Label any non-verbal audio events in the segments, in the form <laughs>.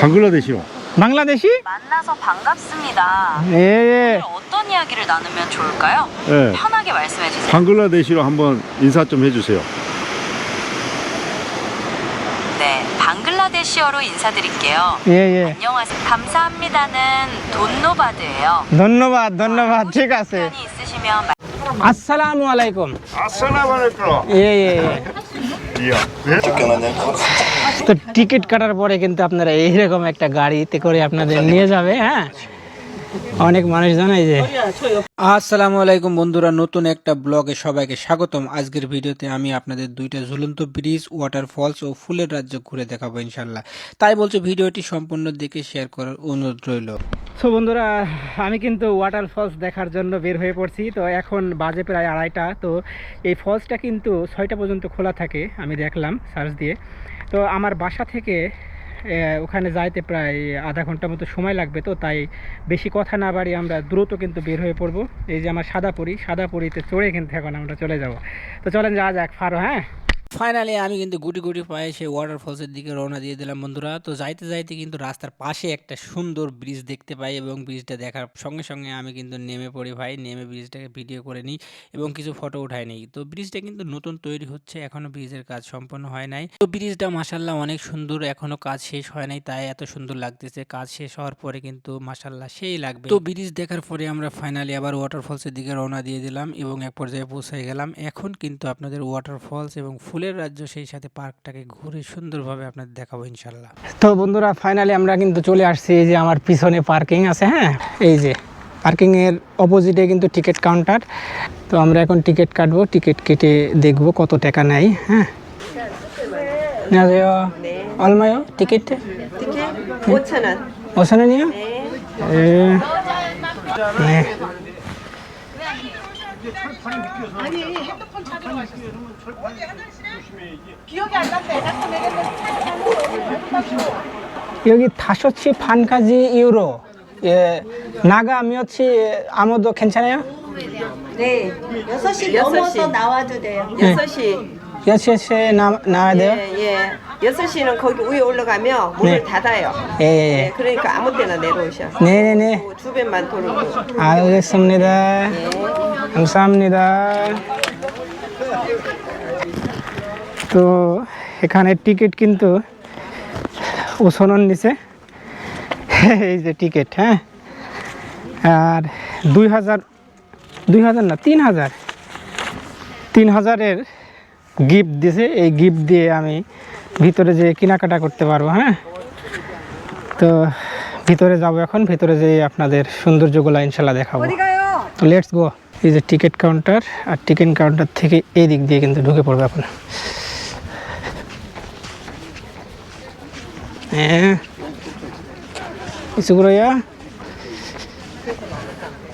방글라데시요. বাংলাদেশি 만나서 반갑습니다. 예, 예. 오늘 어떤 이야기를 나누면 좋을까요? 예. 편하게 말씀해 주세요. 방글라데시로 한번 인사 좀 해주세요. 네, 방글라데시어로 인사드릴게요. 예, 예. 안녕하세요. 감사합니다는 돈노바드예요. ধন্যবাদ ধন্যবাদ ঠিক আছে 편이 있으시면 말- আসসালামু আলাইকুম 아싸라마니까. এ এ এ। 이야. তো টিকিট কাটার পরে কিন্তু আপনারা এইরকম একটা গাড়িতে করে আপনাদের নিয়ে যাবে হ্যাঁ? অনেক মানুষ জানাই যে আসসালামু আলাইকুম বন্ধুরা নতুন একটা ব্লগে সবাইকে স্বাগতম। আজকের ভিডিওতে আমি আপনাদের দুইটা ঝুলন্ত ব্রিজ ওয়াটারফলস ও ফুলের রাজ্য ঘুরে দেখাবো ইনশাল্লাহ তাই বলছে ভিডিওটি সম্পূর্ণ দেখে শেয়ার করার অনুরোধ রইল। তো বন্ধুরা আমি কিন্তু ওয়াটার ফলস দেখার জন্য বের হয়ে পড়ছি। তো এখন বাজে প্রায় আড়াইটা। তো এই ফলসটা কিন্তু ছয়টা পর্যন্ত খোলা থাকে আমি দেখলাম সার্চ দিয়ে। তো আমার বাসা থেকে ওখানে যাইতে প্রায় আধা ঘণ্টা মতো সময় লাগবে তো, তাই বেশি কথা না বাড়ি আমরা দ্রুত কিন্তু বের হয়ে পড়ব। এই যে আমার সাদা পরি, সাদা পরিতে চড়ে কিন্তু এখন আমরা চলে যাব। তো চলেন যাওয়া যাক, ফারো হ্যাঁ? ফাইনালি আমি কিন্তু গুটি গুটি পায়ে সেই ওয়াটারফলসের দিকে রওনা দিয়ে দিলাম, বন্ধুরা। তো যাইতে যাইতে কিন্তু রাস্তার পাশে একটা সুন্দর ব্রিজ দেখতে পাই এবং ব্রিজটা দেখার সঙ্গে সঙ্গে আমি কিন্তু নেমে পড়ি ভাই। নেমে ব্রিজটাকে ভিডিও করে নিই এবং কিছু ফটো উঠাই নিই। তো ব্রিজটা কিন্তু নতুন তৈরি হচ্ছে, এখনও ব্রিজের কাজ সম্পন্ন হয় নাই। তো ব্রিজটা মাসাল্লাহ অনেক সুন্দর, এখনও কাজ শেষ হয় নাই, তাই এত সুন্দর লাগতেছে। কাজ শেষ হওয়ার পরে কিন্তু মাসাল্লাহ সেই লাগবে। তো ব্রিজ দেখার পরে আমরা ফাইনালি আবার ওয়াটারফলসের দিকে রওনা দিয়ে দিলাম এবং এক পর্যায়ে পৌঁছে গেলাম। এখন কিন্তু আপনাদের ওয়াটারফলস এবং ফুলের রাজ্য সেই সাথে পার্কটাকে ঘুরে সুন্দরভাবে আপনাদের দেখাবো ইনশাল্লাহ তো বন্ধুরা ফাইনালি আমরা কিন্তু চলে আসছি এই যে আমার পিছনে পার্কিং আছে হ্যাঁ? এই যে পার্কিংয়ের অপোজিটে কিন্তু টিকিট কাউন্টার তো আমরা এখন টিকিট কাটবো টিকিট কেটে দেখব কত টাকা নেয় হ্যাঁ। 철판이 느껴서. 아니 핸드폰 찾으러 가셨어요 어디 화장실에? 조심해야지. 기억이 안 난대. 자꾸 내려서 여기 다섯시 반까지 이후로 예, 나가몇 시 아무도 괜찮아요? 네, 여섯 시. 넘어서 나와도 돼요. 6시. 몇 시에 나, 나와야 돼요? 예, 예. 6시는 거기 위에 올라가면 문을 네. 닫아요. 예, 예, 예, 예. 그러니까 아무 때나 내려오셔. 네네네. 그 주변만 돌고. 알겠습니다. 예. 감사합니다. তো এখানে টিকিট কিন্তু ওসনন নিচে এই যে টিকিট হ্যাঁ আর দুই হাজার দুই হাজার না তিন হাজার তিন হাজারের গিফট দিছে এই গিফট দিয়ে আমি ভিতরে যে কেনাকাটা করতে পারবো হ্যাঁ তো ভিতরে যাব এখন ভিতরে যে আপনাদের সৌন্দর্যগুলো ইনশাল্লাহ দেখাবো তো লেটস গো এই যে টিকিট কাউন্টার আর টিকিট কাউন্টার থেকে এই দিক দিয়ে কিন্তু ঢুকে পড়বে এখন হ্যাঁ 이쪽으로요?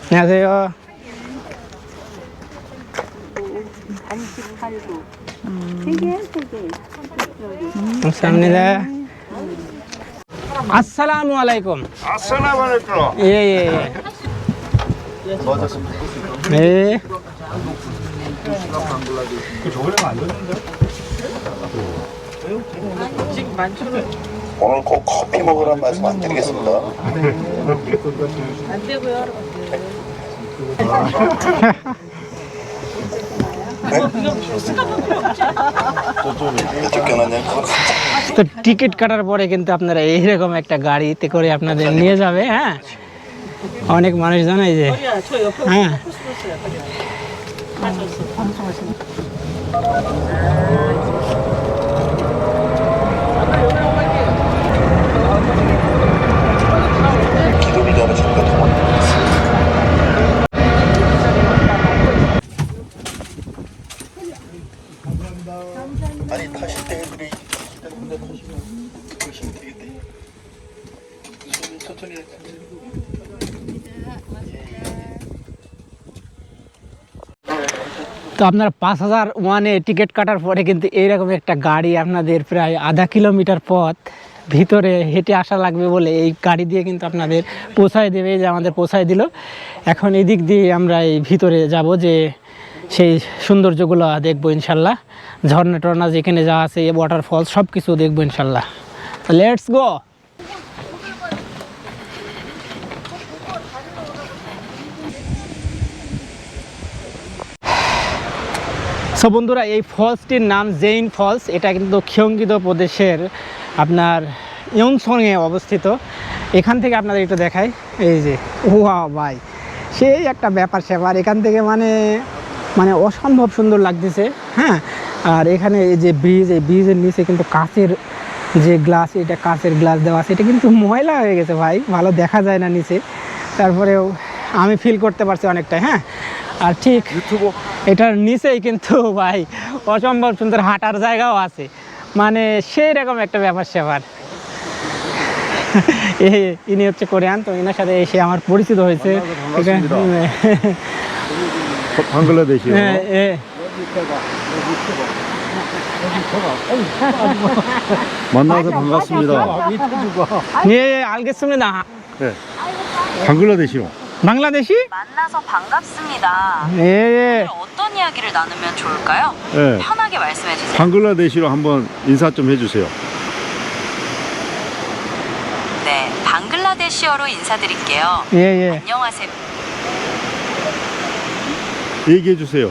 안녕하세요. 감사합니다. 아살라무 알라이쿰. 아싸라마니까. 예, 예, 예. 네. 오늘 꼭 커피 먹으란 말씀 안 드리겠습니다. 네? 쫓겨났냐? <laughs> তো টিকিট কাটার পরে কিন্তু আপনারা এইরকম একটা গাড়িতে করে আপনাদের নিয়ে যাবে হ্যাঁ? অনেক মানুষ জানাই যে হ্যাঁ? 아니 타실 때 애들이 혼자 타시면 그러시면 되겠대. 천천히 천천히. তো আপনার পাঁচ হাজার ওয়ানে টিকিট কাটার পরে কিন্তু এইরকম একটা গাড়ি আপনাদের প্রায় আধা কিলোমিটার পথ ভিতরে হেঁটে আসা লাগবে বলে এই গাড়ি দিয়ে কিন্তু আপনাদের পৌঁছায় দেবে এই যে আমাদের পৌঁছায় দিল এখন এই দিক দিয়ে আমরা এই ভিতরে যাব যে সেই সৌন্দর্যগুলো দেখব ইনশাল্লাহ। ঝর্ণা টর্না যেখানে যা আছে ওয়াটারফল সব কিছু দেখব ইনশাল্লাহ। লেটস গো সো বন্ধুরা, এই ফলসটির নাম জেইন ফলস এটা কিন্তু ক্ষিয়ঙ্গিত প্রদেশের আপনার ইয়নসংয়ে অবস্থিত। এখান থেকে আপনাদের একটু দেখাই। এই যে ওয়া ভাই, সেই একটা ব্যাপার স্যাপার। এখান থেকে মানে মানে অসম্ভব সুন্দর লাগতেছে হ্যাঁ? আর এখানে এই যে ব্রিজ এই ব্রিজের নিচে কিন্তু কাঁচের যে গ্লাস এটা কাঁচের গ্লাস দেওয়া আছে। এটা কিন্তু ময়লা হয়ে গেছে ভাই ভালো দেখা যায় না নিচে। তারপরেও আমি ফিল করতে পারছি অনেকটাই হ্যাঁ? আর ঠিক এটার নিচেই কিন্তু ভাই অসম্ভব সুন্দর হাঁটার জায়গাও আছে। মানে সেই রকম একটা ব্যাপার স্যাপার। <laughs> এ ইনি হচ্ছে কোরিয়ান তো এনার সাথে এসে আমার পরিচিত হয়েছে। 방글라데시요. 예, 예. 만나서 반갑습니다. 예, 예, 알겠습니다. 네. 방글라데시요. 방글라데시? 만나서 반갑습니다. 예, 예. 어떤 이야기를 나누면 좋을까요? 네. 편하게 말씀해 주세요. 방글라데시로 한번 인사 좀 해주세요. 네, 방글라데시어로 인사드릴게요. 예, 예. 안녕하세요. 얘기해 주세요.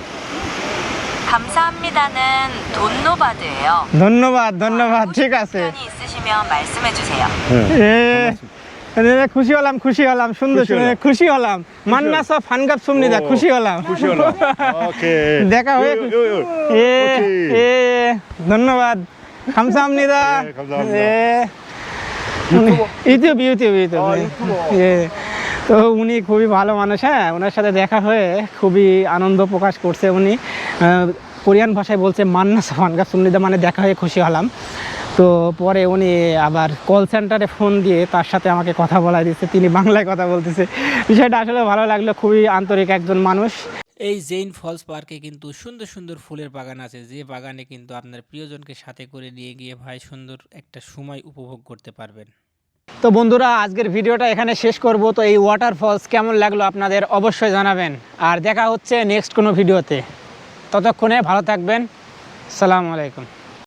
감사합니다는 돈노바드예요. ধন্যবাদ ধন্যবাদ ঠিক আছে 편이 있으시면 말씀해 주세요. 네. এ 네, খুশি হলাম খুশি হলাম সুন্দর খুশি হলাম। সুন্দর খুশি হলাম মান্নাস ফানগাপ সুমনিদা 오, খুশি হলাম 구시올라. 오케이. দেখা হয়ে 요, 요, 요. এ 오케이. এ ধন্যবাদ 감사합니다 네, 감사합니다. এ ইউটিউব ইউটিউব ইউটিউব 아, 유튜버. এ তো উনি খুবই ভালো মানুষ হ্যাঁ? ওনার সাথে দেখা হয়ে খুবই আনন্দ প্রকাশ করছে উনি। কোরিয়ান ভাষায় বলছে, মান্না সাফানগা সুন্নিদা মানে দেখা হয়ে খুশি হলাম। তো পরে উনি আবার কল সেন্টারে ফোন দিয়ে তার সাথে আমাকে কথা বলা দিচ্ছে, তিনি বাংলায় কথা বলতেছে। বিষয়টা আসলে ভালো লাগল, খুবই আন্তরিক একজন মানুষ। এই জেইন ফলস পার্কে কিন্তু সুন্দর সুন্দর ফুলের বাগান আছে, যে বাগানে কিন্তু আপনার প্রিয়জনকে সাথে করে নিয়ে গিয়ে ভাই সুন্দর একটা সময় উপভোগ করতে পারবেন। তো বন্ধুরা, আজকের ভিডিওটা এখানে শেষ করব। তো এই ওয়াটারফলস কেমন লাগল আপনাদের অবশ্যই জানাবেন। আর দেখা হচ্ছে নেক্সট কোনো ভিডিওতে। ততক্ষণে ভালো থাকবেন। সালাম আলাইকুম।